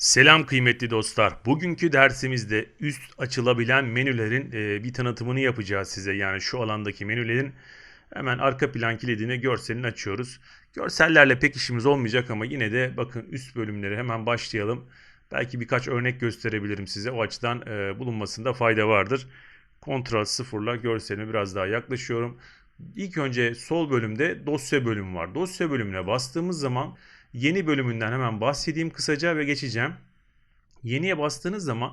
Selam kıymetli dostlar. Bugünkü dersimizde üst açılabilen menülerin e, bir tanıtımını yapacağız size. Yani şu alandaki menülerin hemen arka plan kilidini görselini açıyoruz. Görsellerle pek işimiz olmayacak ama yine de bakın üst bölümleri hemen başlayalım. Belki birkaç örnek gösterebilirim size. O açıdan e, bulunmasında fayda vardır. Kontrol sıfırla görselime biraz daha yaklaşıyorum. İlk önce sol bölümde dosya bölümü var. Dosya bölümüne bastığımız zaman Yeni bölümünden hemen bahsedeyim kısaca ve geçeceğim. Yeniye bastığınız zaman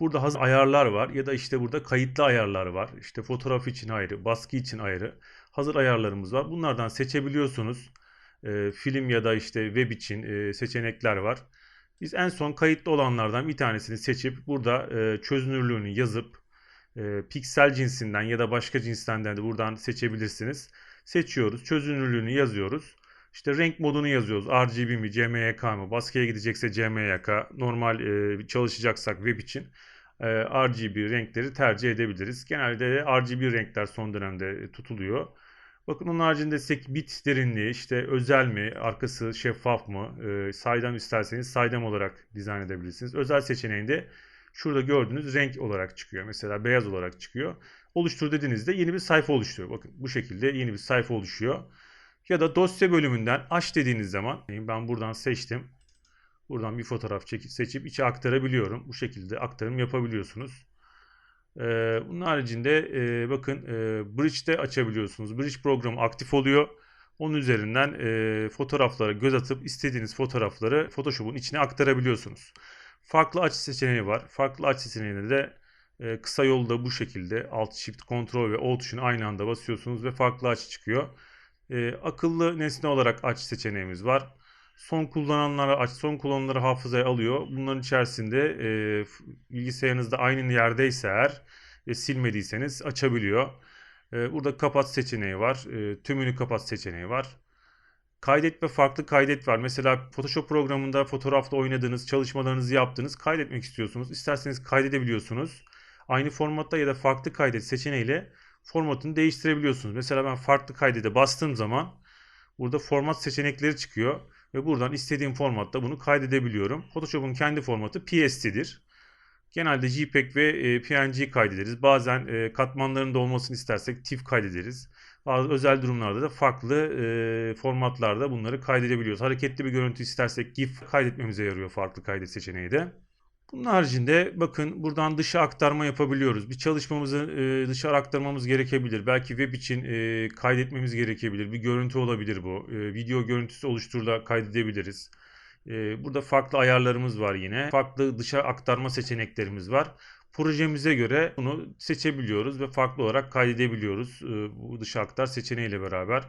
burada hazır ayarlar var ya da işte burada kayıtlı ayarlar var. İşte fotoğraf için ayrı, baskı için ayrı hazır ayarlarımız var. Bunlardan seçebiliyorsunuz. E, film ya da işte web için e, seçenekler var. Biz en son kayıtlı olanlardan bir tanesini seçip burada e, çözünürlüğünü yazıp e, piksel cinsinden ya da başka cinsten de buradan seçebilirsiniz. Seçiyoruz. Çözünürlüğünü yazıyoruz. İşte renk modunu yazıyoruz. RGB mi, CMYK mı? Baskıya gidecekse CMYK, normal e, çalışacaksak web için e, RGB renkleri tercih edebiliriz. Genelde RGB renkler son dönemde tutuluyor. Bakın onun haricinde bit derinliği, işte özel mi, arkası şeffaf mı, e, saydam isterseniz saydam olarak dizayn edebilirsiniz. Özel seçeneğinde şurada gördüğünüz renk olarak çıkıyor. Mesela beyaz olarak çıkıyor. Oluştur dediğinizde yeni bir sayfa oluşturuyor. Bakın bu şekilde yeni bir sayfa oluşuyor. Ya da dosya bölümünden aç dediğiniz zaman ben buradan seçtim. Buradan bir fotoğraf çekip seçip içe aktarabiliyorum. Bu şekilde aktarım yapabiliyorsunuz. Ee, bunun haricinde e, bakın e, Bridge'de açabiliyorsunuz. Bridge programı aktif oluyor. Onun üzerinden e, fotoğraflara göz atıp istediğiniz fotoğrafları Photoshop'un içine aktarabiliyorsunuz. Farklı açı seçeneği var. Farklı açı seçeneğinde de e, kısa yolda bu şekilde Alt Shift Ctrl ve O tuşunu aynı anda basıyorsunuz ve farklı açı çıkıyor. E, akıllı nesne olarak aç seçeneğimiz var. Son kullananlara aç, son kullananları hafızaya alıyor. Bunların içerisinde e, bilgisayarınızda aynı yerdeyse eğer e, silmediyseniz açabiliyor. E, burada kapat seçeneği var. E, tümünü kapat seçeneği var. Kaydet ve farklı kaydet var. Mesela Photoshop programında fotoğrafla oynadığınız, çalışmalarınızı yaptığınız kaydetmek istiyorsunuz. İsterseniz kaydedebiliyorsunuz. Aynı formatta ya da farklı kaydet seçeneğiyle formatını değiştirebiliyorsunuz. Mesela ben farklı kaydede bastığım zaman burada format seçenekleri çıkıyor ve buradan istediğim formatta bunu kaydedebiliyorum. Photoshop'un kendi formatı PST'dir. Genelde JPEG ve e, PNG kaydederiz. Bazen e, katmanların olmasını istersek TIFF kaydederiz. Bazı özel durumlarda da farklı e, formatlarda bunları kaydedebiliyoruz. Hareketli bir görüntü istersek GIF kaydetmemize yarıyor farklı kaydet seçeneği de. Bunun haricinde bakın buradan dışa aktarma yapabiliyoruz. Bir çalışmamızı e, dışarı aktarmamız gerekebilir. Belki web için e, kaydetmemiz gerekebilir. Bir görüntü olabilir bu. E, video görüntüsü oluşturda kaydedebiliriz. E, burada farklı ayarlarımız var yine. Farklı dışa aktarma seçeneklerimiz var. Projemize göre bunu seçebiliyoruz ve farklı olarak kaydedebiliyoruz. E, bu dışa aktar seçeneğiyle beraber.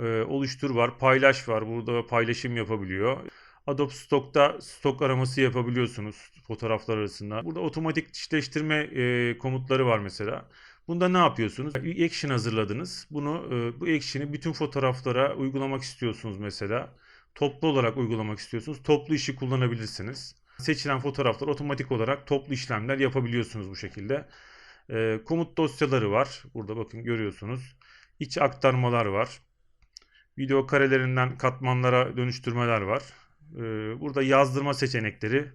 E, oluştur var, paylaş var. Burada paylaşım yapabiliyor. Adobe Stock'ta stok araması yapabiliyorsunuz fotoğraflar arasında. Burada otomatik dişleştirme e, komutları var mesela. Bunda ne yapıyorsunuz? Bir action hazırladınız. Bunu e, bu action'i bütün fotoğraflara uygulamak istiyorsunuz mesela. Toplu olarak uygulamak istiyorsunuz. Toplu işi kullanabilirsiniz. Seçilen fotoğraflar otomatik olarak toplu işlemler yapabiliyorsunuz bu şekilde. E, komut dosyaları var. Burada bakın görüyorsunuz. İç aktarmalar var. Video karelerinden katmanlara dönüştürmeler var. Ee, burada yazdırma seçenekleri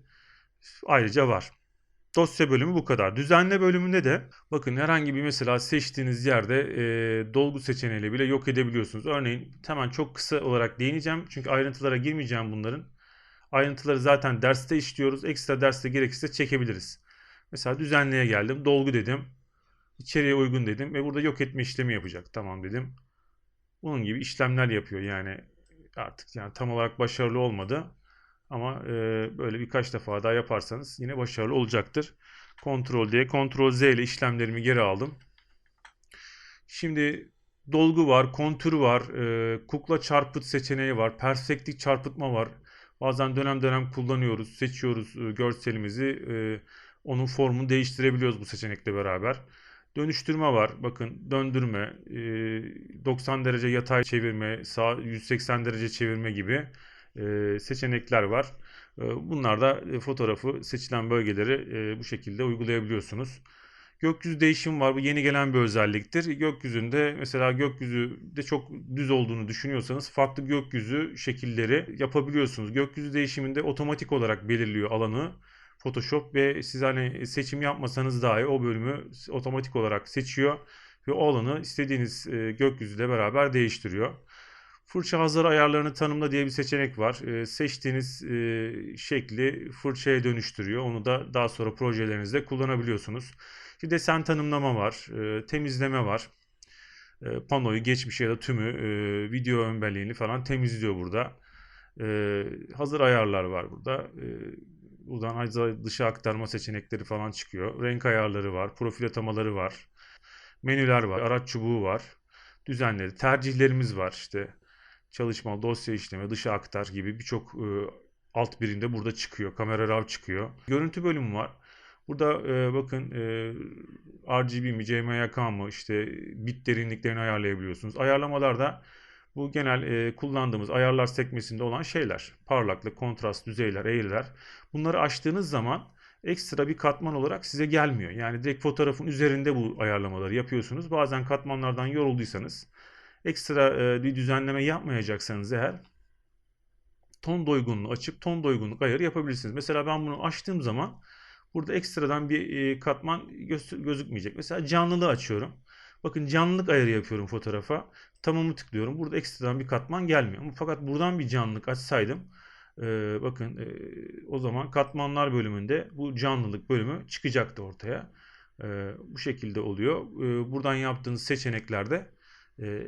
ayrıca var. Dosya bölümü bu kadar. Düzenle bölümünde de bakın herhangi bir mesela seçtiğiniz yerde e, dolgu seçeneğiyle bile yok edebiliyorsunuz. Örneğin hemen çok kısa olarak değineceğim. Çünkü ayrıntılara girmeyeceğim bunların. Ayrıntıları zaten derste işliyoruz. Ekstra derste gerekirse çekebiliriz. Mesela düzenleye geldim. Dolgu dedim. İçeriye uygun dedim. Ve burada yok etme işlemi yapacak. Tamam dedim. Bunun gibi işlemler yapıyor. Yani artık yani tam olarak başarılı olmadı. Ama e, böyle birkaç defa daha yaparsanız yine başarılı olacaktır. Ctrl D, Ctrl Z ile işlemlerimi geri aldım. Şimdi dolgu var, kontür var, e, kukla çarpıt seçeneği var, perspektif çarpıtma var. Bazen dönem dönem kullanıyoruz, seçiyoruz e, görselimizi. E, onun formunu değiştirebiliyoruz bu seçenekle beraber. Dönüştürme var. Bakın döndürme, 90 derece yatay çevirme, sağ 180 derece çevirme gibi seçenekler var. Bunlar da fotoğrafı seçilen bölgeleri bu şekilde uygulayabiliyorsunuz. Gökyüzü değişimi var. Bu yeni gelen bir özelliktir. Gökyüzünde mesela gökyüzü de çok düz olduğunu düşünüyorsanız farklı gökyüzü şekilleri yapabiliyorsunuz. Gökyüzü değişiminde otomatik olarak belirliyor alanı Photoshop ve siz hani seçim yapmasanız dahi o bölümü otomatik olarak seçiyor ve o alanı istediğiniz e, gökyüzüyle beraber değiştiriyor. Fırça hazır ayarlarını tanımla diye bir seçenek var. E, seçtiğiniz e, şekli fırçaya dönüştürüyor. Onu da daha sonra projelerinizde kullanabiliyorsunuz. Bir desen tanımlama var, temizleme var. E, panoyu, geçmiş ya da tümü, video ön falan temizliyor burada. Hazır ayarlar var burada. Buradan dışa aktarma seçenekleri falan çıkıyor. Renk ayarları var, profil atamaları var. Menüler var, araç çubuğu var. Düzenleri, tercihlerimiz var işte. Çalışma, dosya işleme, dışa aktar gibi birçok e, alt birimde burada çıkıyor. Kamera RAW çıkıyor. Görüntü bölümü var. Burada e, bakın e, RGB mi, CMYK mı işte bit derinliklerini ayarlayabiliyorsunuz. Ayarlamalarda bu genel e, kullandığımız ayarlar sekmesinde olan şeyler. Parlaklık, kontrast, düzeyler, eğriler. Bunları açtığınız zaman ekstra bir katman olarak size gelmiyor. Yani direkt fotoğrafın üzerinde bu ayarlamaları yapıyorsunuz. Bazen katmanlardan yorulduysanız ekstra e, bir düzenleme yapmayacaksanız eğer ton doygunluğu açıp ton doygunluk ayarı yapabilirsiniz. Mesela ben bunu açtığım zaman Burada ekstradan bir e, katman gözükmeyecek. Mesela canlılığı açıyorum. Bakın canlılık ayarı yapıyorum fotoğrafa. Tamamı tıklıyorum. Burada ekstradan bir katman gelmiyor. Fakat buradan bir canlılık açsaydım e, bakın e, o zaman katmanlar bölümünde bu canlılık bölümü çıkacaktı ortaya. bu şekilde oluyor. buradan yaptığınız seçeneklerde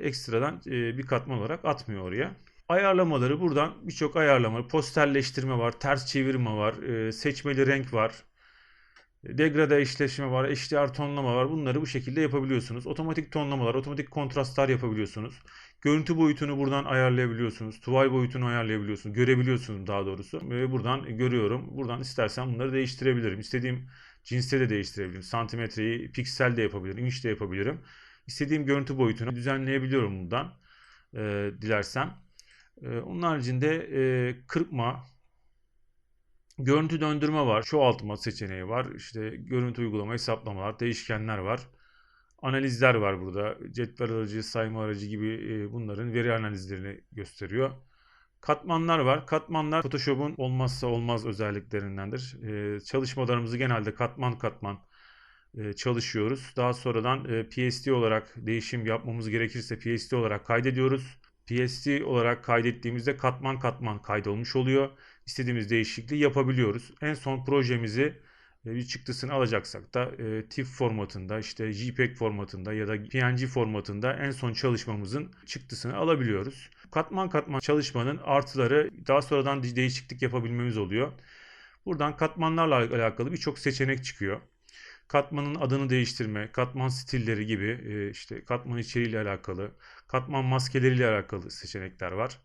ekstradan bir katman olarak atmıyor oraya. Ayarlamaları buradan birçok ayarlama, posterleştirme var, ters çevirme var, seçmeli renk var, Degrade eşleşme var, HDR tonlama var. Bunları bu şekilde yapabiliyorsunuz. Otomatik tonlamalar, otomatik kontrastlar yapabiliyorsunuz. Görüntü boyutunu buradan ayarlayabiliyorsunuz. Tuval boyutunu ayarlayabiliyorsunuz. Görebiliyorsunuz daha doğrusu. Ve buradan görüyorum. Buradan istersen bunları değiştirebilirim. İstediğim cinste de değiştirebilirim. Santimetreyi piksel de yapabilirim. inç de yapabilirim. İstediğim görüntü boyutunu düzenleyebiliyorum buradan. E, dilersem. E, onun haricinde e, kırpma, Görüntü döndürme var. Çoğaltma seçeneği var. İşte görüntü uygulama, hesaplamalar, değişkenler var. Analizler var burada. Cetvel aracı, sayma aracı gibi e, bunların veri analizlerini gösteriyor. Katmanlar var. Katmanlar Photoshop'un olmazsa olmaz özelliklerindendir. E, çalışmalarımızı genelde katman katman e, çalışıyoruz. Daha sonradan PSD olarak değişim yapmamız gerekirse PSD olarak kaydediyoruz. PSD olarak kaydettiğimizde katman katman kaydolmuş oluyor istediğimiz değişikliği yapabiliyoruz. En son projemizi e, bir çıktısını alacaksak da e, TIFF formatında işte JPEG formatında ya da PNG formatında en son çalışmamızın çıktısını alabiliyoruz. Katman katman çalışmanın artıları daha sonradan değişiklik yapabilmemiz oluyor. Buradan katmanlarla alakalı birçok seçenek çıkıyor. Katmanın adını değiştirme, katman stilleri gibi e, işte katman içeriğiyle alakalı, katman maskeleriyle alakalı seçenekler var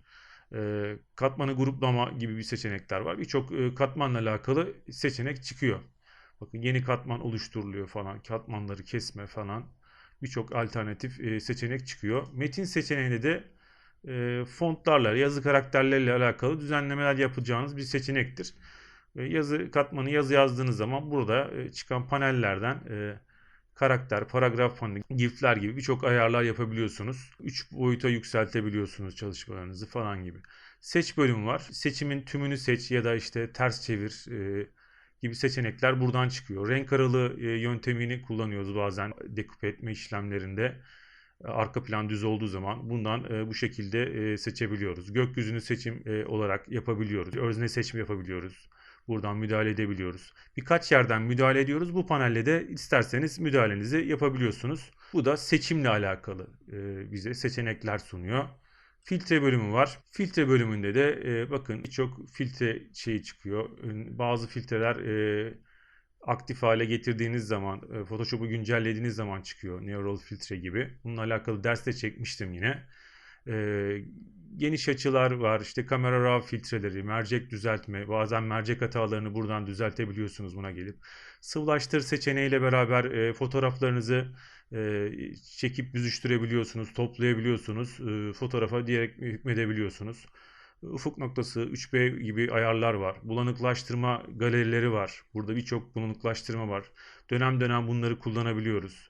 e, katmanı gruplama gibi bir seçenekler var. Birçok e, katmanla alakalı seçenek çıkıyor. Bakın yeni katman oluşturuluyor falan. Katmanları kesme falan. Birçok alternatif e, seçenek çıkıyor. Metin seçeneğinde de e, fontlarla, yazı karakterleriyle alakalı düzenlemeler yapacağınız bir seçenektir. Yazı katmanı yazı yazdığınız zaman burada e, çıkan panellerden e, karakter, paragraf paneli, gifler gibi birçok ayarlar yapabiliyorsunuz. 3 boyuta yükseltebiliyorsunuz çalışmalarınızı falan gibi. Seç bölümü var. Seçimin tümünü seç ya da işte ters çevir e, gibi seçenekler buradan çıkıyor. Renk aralığı e, yöntemini kullanıyoruz bazen dekupe etme işlemlerinde. E, arka plan düz olduğu zaman bundan e, bu şekilde e, seçebiliyoruz. Gökyüzünü seçim e, olarak yapabiliyoruz. Özne seçim yapabiliyoruz. Buradan müdahale edebiliyoruz. Birkaç yerden müdahale ediyoruz. Bu panelle de isterseniz müdahalenizi yapabiliyorsunuz. Bu da seçimle alakalı e, bize seçenekler sunuyor. Filtre bölümü var. Filtre bölümünde de e, bakın çok filtre şeyi çıkıyor. Bazı filtreler e, aktif hale getirdiğiniz zaman, Photoshop'u güncellediğiniz zaman çıkıyor. Neural filtre gibi. Bununla alakalı derste çekmiştim yine. E, geniş açılar var. İşte kamera raw filtreleri, mercek düzeltme, bazen mercek hatalarını buradan düzeltebiliyorsunuz buna gelip. Sıvılaştır seçeneğiyle beraber e, fotoğraflarınızı e, çekip büzüştürebiliyorsunuz, toplayabiliyorsunuz. E, fotoğrafa direkt hükmedebiliyorsunuz. Ufuk noktası 3B gibi ayarlar var. Bulanıklaştırma galerileri var. Burada birçok bulanıklaştırma var. Dönem dönem bunları kullanabiliyoruz.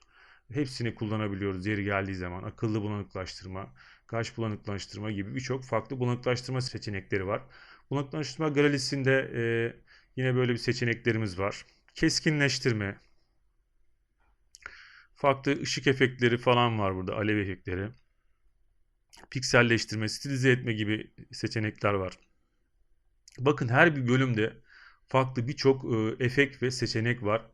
Hepsini kullanabiliyoruz yeri geldiği zaman. Akıllı bulanıklaştırma, kaş bulanıklaştırma gibi birçok farklı bulanıklaştırma seçenekleri var. Bulanıklaştırma galerisinde e, yine böyle bir seçeneklerimiz var. Keskinleştirme, farklı ışık efektleri falan var burada, alev efektleri. Pikselleştirme, stilize etme gibi seçenekler var. Bakın her bir bölümde farklı birçok e, efekt ve seçenek var.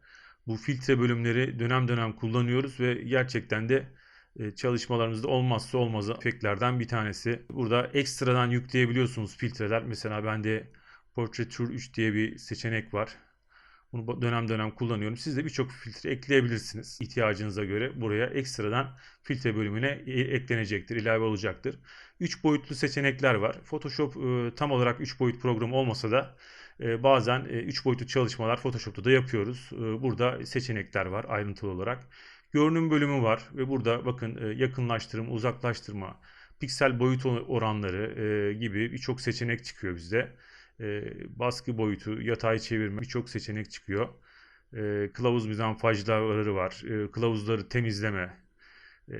Bu filtre bölümleri dönem dönem kullanıyoruz ve gerçekten de e, çalışmalarımızda olmazsa olmaz efektlerden bir tanesi. Burada ekstradan yükleyebiliyorsunuz filtreler. Mesela bende Portraiture 3 diye bir seçenek var. Bunu dönem dönem kullanıyorum. Siz de birçok filtre ekleyebilirsiniz. İhtiyacınıza göre buraya ekstradan filtre bölümüne e- eklenecektir, ilave olacaktır. 3 boyutlu seçenekler var. Photoshop e, tam olarak 3 boyut programı olmasa da bazen 3 boyutlu çalışmalar Photoshop'ta da yapıyoruz. Burada seçenekler var ayrıntılı olarak. Görünüm bölümü var ve burada bakın yakınlaştırma, uzaklaştırma, piksel boyut oranları gibi birçok seçenek çıkıyor bizde e, baskı boyutu, yatay çevirme birçok seçenek çıkıyor. E, kılavuz mizenfajları var. E, kılavuzları temizleme, e,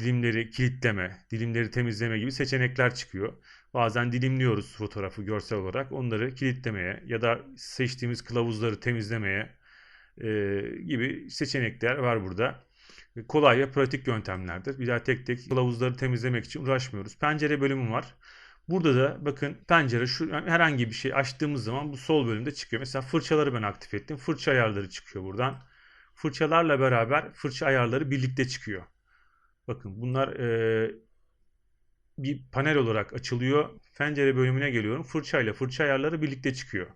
dilimleri kilitleme, dilimleri temizleme gibi seçenekler çıkıyor. Bazen dilimliyoruz fotoğrafı görsel olarak. Onları kilitlemeye ya da seçtiğimiz kılavuzları temizlemeye e, gibi seçenekler var burada. Kolay ve pratik yöntemlerdir. Bir daha tek tek kılavuzları temizlemek için uğraşmıyoruz. Pencere bölümü var. Burada da bakın pencere şu yani herhangi bir şey açtığımız zaman bu sol bölümde çıkıyor. Mesela fırçaları ben aktif ettim. Fırça ayarları çıkıyor buradan. Fırçalarla beraber fırça ayarları birlikte çıkıyor. Bakın bunlar e, bir panel olarak açılıyor. Pencere bölümüne geliyorum. Fırça ile fırça ayarları birlikte çıkıyor.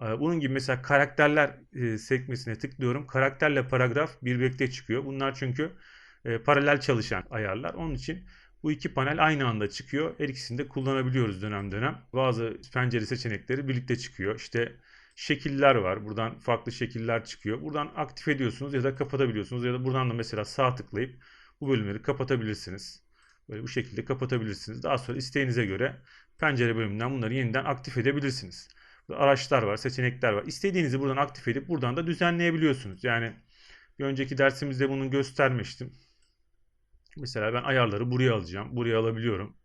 Bunun gibi mesela karakterler e, sekmesine tıklıyorum. Karakterle paragraf birlikte çıkıyor. Bunlar çünkü e, paralel çalışan ayarlar. Onun için bu iki panel aynı anda çıkıyor. Her ikisini de kullanabiliyoruz dönem dönem. Bazı pencere seçenekleri birlikte çıkıyor. İşte şekiller var. Buradan farklı şekiller çıkıyor. Buradan aktif ediyorsunuz ya da kapatabiliyorsunuz. Ya da buradan da mesela sağ tıklayıp bu bölümleri kapatabilirsiniz. Böyle bu şekilde kapatabilirsiniz. Daha sonra isteğinize göre pencere bölümünden bunları yeniden aktif edebilirsiniz. Araçlar var, seçenekler var. İstediğinizi buradan aktif edip buradan da düzenleyebiliyorsunuz. Yani bir önceki dersimizde bunu göstermiştim. Mesela ben ayarları buraya alacağım. Buraya alabiliyorum.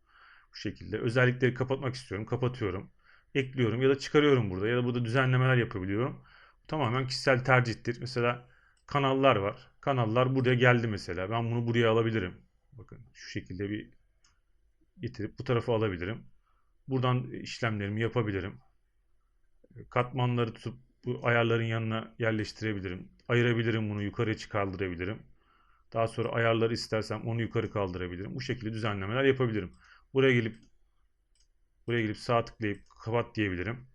Bu şekilde. Özellikleri kapatmak istiyorum. Kapatıyorum. Ekliyorum ya da çıkarıyorum burada. Ya da burada düzenlemeler yapabiliyorum. Tamamen kişisel tercihtir. Mesela kanallar var. Kanallar buraya geldi mesela. Ben bunu buraya alabilirim. Bakın şu şekilde bir getirip bu tarafa alabilirim. Buradan işlemlerimi yapabilirim. Katmanları tutup bu ayarların yanına yerleştirebilirim. Ayırabilirim bunu yukarıya çıkardırabilirim. Daha sonra ayarları istersem onu yukarı kaldırabilirim. Bu şekilde düzenlemeler yapabilirim. Buraya gelip buraya gelip sağ tıklayıp kapat diyebilirim.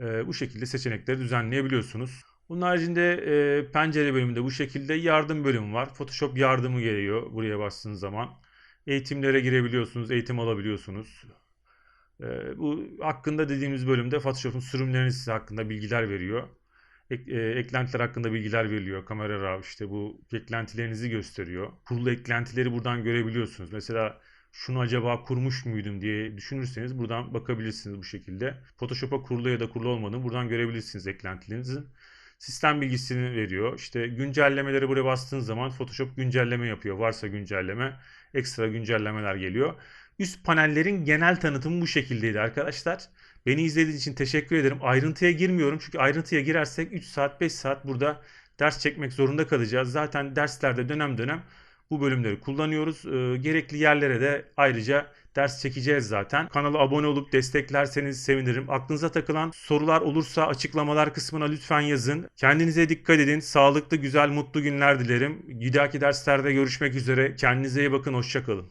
Ee, bu şekilde seçenekleri düzenleyebiliyorsunuz. Bunun haricinde e, pencere bölümünde bu şekilde yardım bölümü var. Photoshop yardımı geliyor buraya bastığınız zaman. Eğitimlere girebiliyorsunuz, eğitim alabiliyorsunuz. E, bu hakkında dediğimiz bölümde Photoshop'un sürümlerini size hakkında bilgiler veriyor ek, e, eklentiler hakkında bilgiler veriliyor. Kamera raw işte bu eklentilerinizi gösteriyor. Kurulu eklentileri buradan görebiliyorsunuz. Mesela şunu acaba kurmuş muydum diye düşünürseniz buradan bakabilirsiniz bu şekilde. Photoshop'a kurulu ya da kurulu olmadığını buradan görebilirsiniz eklentilerinizi. Sistem bilgisini veriyor. İşte güncellemeleri buraya bastığınız zaman Photoshop güncelleme yapıyor. Varsa güncelleme, ekstra güncellemeler geliyor. Üst panellerin genel tanıtımı bu şekildeydi arkadaşlar. Beni izlediğiniz için teşekkür ederim. Ayrıntıya girmiyorum çünkü ayrıntıya girersek 3 saat 5 saat burada ders çekmek zorunda kalacağız. Zaten derslerde dönem dönem bu bölümleri kullanıyoruz. E, gerekli yerlere de ayrıca ders çekeceğiz zaten. Kanala abone olup desteklerseniz sevinirim. Aklınıza takılan sorular olursa açıklamalar kısmına lütfen yazın. Kendinize dikkat edin. Sağlıklı, güzel, mutlu günler dilerim. Bir dahaki derslerde görüşmek üzere. Kendinize iyi bakın. Hoşçakalın.